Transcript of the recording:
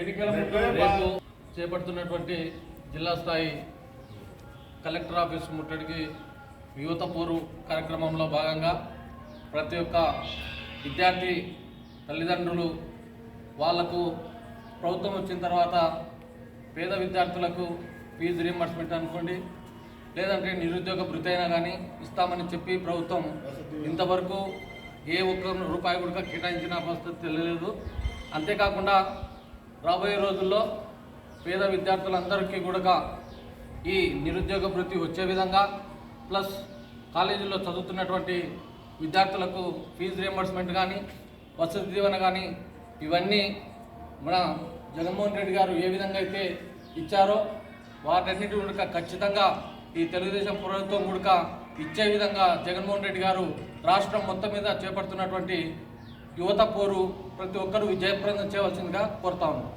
ఎన్నికల ముందు రేపు చేపడుతున్నటువంటి జిల్లా స్థాయి కలెక్టర్ ఆఫీస్ ముట్టడికి యువత పోరు కార్యక్రమంలో భాగంగా ప్రతి ఒక్క విద్యార్థి తల్లిదండ్రులు వాళ్ళకు ప్రభుత్వం వచ్చిన తర్వాత పేద విద్యార్థులకు ఫీజు రీఎంబర్స్మెంట్ అనుకోండి లేదంటే నిరుద్యోగ భృతి అయినా కానీ ఇస్తామని చెప్పి ప్రభుత్వం ఇంతవరకు ఏ ఒక్క రూపాయి కూడా కేటాయించిన పరిస్థితి తెలియలేదు. అంతేకాకుండా రాబోయే రోజుల్లో పేద విద్యార్థులందరికీ కూడా ఈ నిరుద్యోగ వృత్తి వచ్చే విధంగా ప్లస్ కాలేజీల్లో చదువుతున్నటువంటి విద్యార్థులకు ఫీజు రియంబర్స్మెంట్ కానీ వసతి దీవెన కానీ ఇవన్నీ మన జగన్మోహన్ రెడ్డి గారు ఏ విధంగా అయితే ఇచ్చారో వాటన్నిటి కూడా ఖచ్చితంగా ఈ తెలుగుదేశం ప్రభుత్వం కూడా ఇచ్చే విధంగా జగన్మోహన్ రెడ్డి గారు రాష్ట్రం మొత్తం మీద చేపడుతున్నటువంటి యువత పోరు ప్రతి ఒక్కరూ విజయప్రదం చేయవలసిందిగా కోరుతా ఉన్నాం.